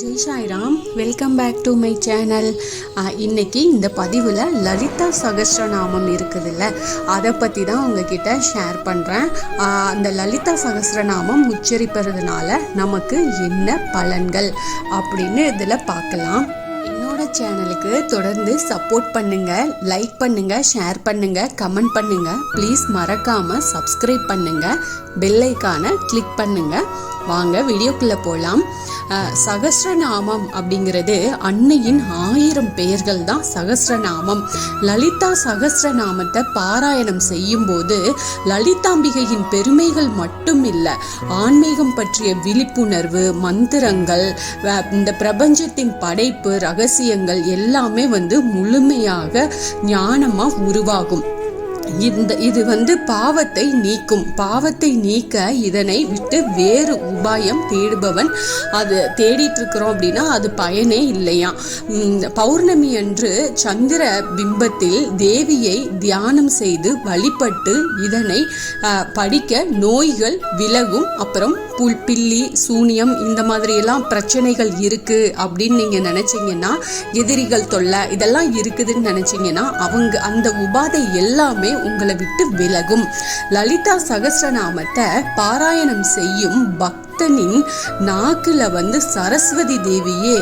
Jai Sairam welcome back to my channel இன்னைக்கு இந்த பதிவில் லலிதா சகஸ்ரநாமம் இருக்குதுல்ல அதை பற்றி தான் உங்ககிட்ட ஷேர் பண்ணுறேன் அந்த லலிதா சகஸ்ரநாமம் உச்சரிப்பதுனால நமக்கு என்ன பலன்கள் அப்படின்னு இதில் பார்க்கலாம். என்னோட சேனலுக்கு தொடர்ந்து சப்போர்ட் பண்ணுங்க லைக் பண்ணுங்க ஷேர் பண்ணுங்க கமெண்ட் பண்ணுங்க. ப்ளீஸ் மறக்காம சப்ஸ்கிரைப் பண்ணுங்க. பெல் ஐக்கானை கிளிக் பண்ணுங்க. வாங்க வீடியோக்குள்ளே போகலாம் சகஸ்ரநாமம் அப்படிங்கிறது அன்னையின் ஆயிரம் பெயர்கள் தான் சகஸ்ரநாமம் லலிதா சகஸ்ரநாமத்தை பாராயணம் செய்யும்போது லலிதாம்பிகையின் பெருமைகள் மட்டும் இல்லை ஆன்மீகம் பற்றிய விழிப்புணர்வு மந்திரங்கள் இந்த பிரபஞ்சத்தின் படைப்பு ரகசியங்கள் எல்லாமே வந்து முழுமையாக ஞானமாக உருவாகும். இந்த இது வந்து பாவத்தை நீக்கும். பாவத்தை நீக்க இதனை விட்டு வேறு உபாயம் தேடுபவன் அது தேடிட்டு இருக்கிறோம் அப்படின்னா அது பயனே இல்லையா? பௌர்ணமி அன்று சந்திர பிம்பத்தில் தேவியை தியானம் செய்து வழிபட்டு இதனை படிக்க நோய்கள் விலகும். அப்புறம் புல் பில்லி சூனியம் இந்த மாதிரியெல்லாம் பிரச்சனைகள் இருக்கு அப்படின்னு நீங்க நினைச்சீங்கன்னா எதிரிகள் தொல்லை இதெல்லாம் இருக்குதுன்னு நினைச்சீங்கன்னா அவங்க அந்த உபாதை எல்லாமே உங்களை விட்டு விலகும். லலிதா சகஸ்ரநாமத்தை பாராயணம் செய்யும் பக்தனின் நாக்கில் வந்து சரஸ்வதி தேவியே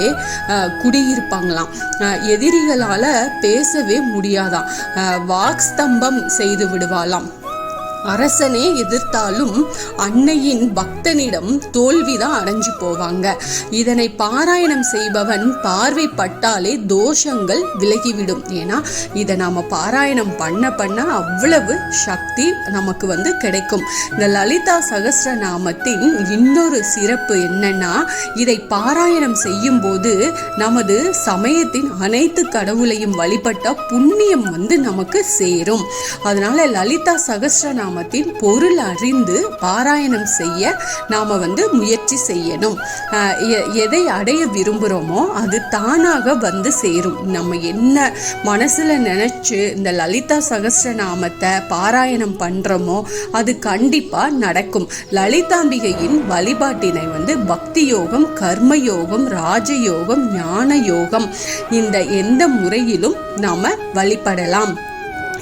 குடியிருப்பாங்களாம். எதிரிகளால் பேசவே முடியாதாம். வாக்ஸ்தம்பம் செய்து விடுவாளாம். அரசனே எதிர்த்தாலும் அன்னையின் பக்தனிடம் தோல்விதான் அடைஞ்சு போவாங்க. இதனை பாராயணம் செய்பவன் பார்வைப்பட்டாலே தோஷங்கள் விலகிவிடும். ஏன்னா இதை நாம பாராயணம் பண்ண பண்ண அவ்வளவு சக்தி நமக்கு வந்து கிடைக்கும். இந்த லலிதா சகஸ்ரநாமத்தின் இன்னொரு சிறப்பு என்னன்னா இதை பாராயணம் செய்யும் போது நமது சமயத்தின் அனைத்து கடவுளையும் வழிபட்ட புண்ணியம் வந்து நமக்கு சேரும். அதனால லலிதா நாமத்தின் பொருள் அறிந்து பாராயணம் செய்ய நாம வந்து முயற்சி செய்யணும். எ- எதை அடைய விரும்புகிறோமோ அது தானாக வந்து சேரும். நம்ம என்ன மனசுல நினைச்சு இந்த லலிதா சகஸ்ரநாமத்தை பாராயணம் பண்றோமோ அது கண்டிப்பா நடக்கும். லலிதாம்பிகையின் வழிபாட்டினை வந்து பக்தி யோகம் கர்ம யோகம் ராஜயோகம் ஞான யோகம் இந்த எந்த முறையிலும் நாம வழிபடலாம்.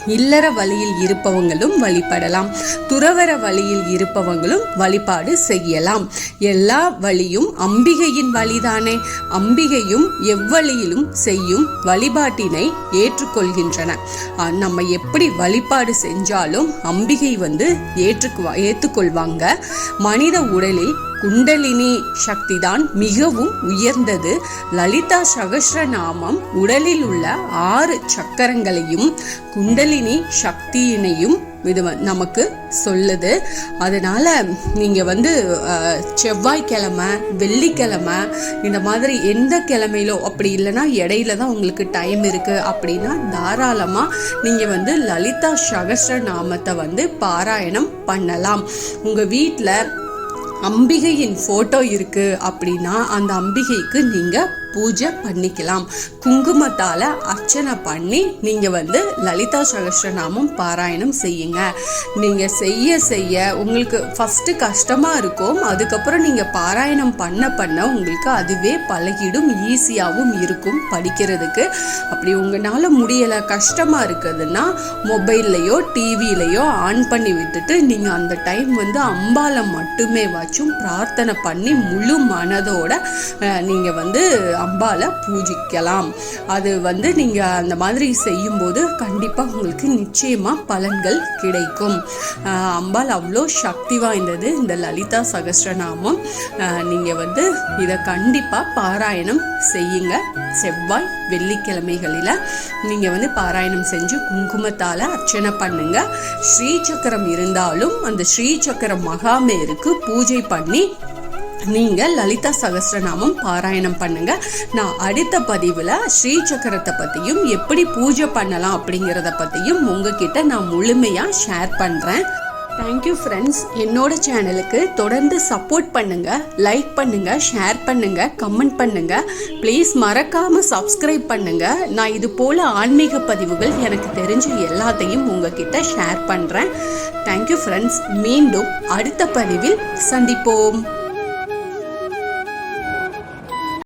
இல்லற வழியில் இருப்பவங்களும் வழிபடலாம். துறவர வழியில் இருப்பவங்களும் வழிபாடு செய்யலாம். எல்லா வழியும் அம்பிகையின் வழிதானே. அம்பிகையும் எவ்வழியிலும் செய்யும் வழிபாட்டினை ஏற்றுக்கொள்கின்றன. நம்ம எப்படி வழிபாடு செஞ்சாலும் அம்பிகை வந்து ஏற்றுக்கு ஏற்றுக்கொள்வாங்க மனித உடலில் குண்டலினி சக்திதான் மிகவும் உயர்ந்தது. லலிதா சகசிரநாமம் உடலில் உள்ள ஆறு சக்கரங்களையும் குண்டலினி சக்தியினையும் இது நமக்கு சொல்லுது. அதனால நீங்கள் வந்து செவ்வாய்க்கிழமை வெள்ளிக்கிழமை இந்த மாதிரி எந்த கிழமையிலோ அப்படி இல்லைன்னா இடையில தான் உங்களுக்கு டைம் இருக்கு அப்படின்னா தாராளமாக நீங்கள் வந்து லலிதா சகஸ்ரநாமத்தை வந்து பாராயணம் பண்ணலாம். உங்கள் வீட்டில் அம்பிகையின் ஃபோட்டோ இருக்குது அப்படின்னா அந்த அம்பிகைக்கு நீங்கள் பூஜை பண்ணிக்கலாம். குங்குமத்தால் அர்ச்சனை பண்ணி நீங்கள் வந்து லலிதா சகஸ்ரநாமம் பாராயணம் செய்யுங்க. நீங்கள் செய்ய செய்ய உங்களுக்கு ஃபஸ்ட்டு கஷ்டமாக இருக்கும். அதுக்கப்புறம் நீங்கள் பாராயணம் பண்ண பண்ண உங்களுக்கு அதுவே பழகிடும் ஈஸியாகவும் இருக்கும் படிக்கிறதுக்கு. அப்படி உங்களால் முடியலை கஷ்டமாக இருக்குதுன்னா மொபைல்லையோ டிவிலையோ ஆன் பண்ணி விட்டுட்டு நீங்கள் அந்த டைம் வந்து அம்பால மட்டுமே வச்சும் பிரார்த்தனை பண்ணி முழு மனதோட நீங்கள் வந்து அம்பாவை பூஜிக்கலாம். அது வந்து நீங்கள் அந்த மாதிரி செய்யும்போது கண்டிப்பாக உங்களுக்கு நிச்சயமாக பலன்கள் கிடைக்கும். அம்பாள் அவ்வளோ சக்தி வாய்ந்தது இந்த லலிதா சகஸ்ரநாமம் நீங்கள் வந்து இதை கண்டிப்பாக பாராயணம் செய்யுங்க. செவ்வாய் வெள்ளிக்கிழமைகளில் நீங்கள் வந்து பாராயணம் செஞ்சு குங்குமத்தால் அர்ச்சனை பண்ணுங்க. ஸ்ரீ சக்கரம் இருந்தாலும் அந்த ஸ்ரீ சக்கரம் மகாமேருக்கு பூஜை பண்ணி நீங்கள் லலிதா சகஸ்ரநாமம் பாராயணம் பண்ணுங்க. நான் அடுத்த பதிவில் ஸ்ரீ சக்கரத்தை பற்றியும் எப்படி பூஜை பண்ணலாம் அப்படிங்கிறத பற்றியும் உங்ககிட்ட நான் முழுமையாக ஷேர் பண்ணுறேன் தேங்க்யூ ஃப்ரெண்ட்ஸ் என்னோட சேனலுக்கு தொடர்ந்து சப்போர்ட் பண்ணுங்க லைக் பண்ணுங்க ஷேர் பண்ணுங்க கமெண்ட் பண்ணுங்க. ப்ளீஸ் மறக்காம சப்ஸ்கிரைப் பண்ணுங்க. நான் இது போல ஆன்மீக பதிவுகள் எனக்கு தெரிஞ்ச எல்லாத்தையும் உங்ககிட்ட ஷேர் பண்றேன். தேங்க்யூ ஃப்ரெண்ட்ஸ் மீண்டும் அடுத்த பதிவில் சந்திப்போம்.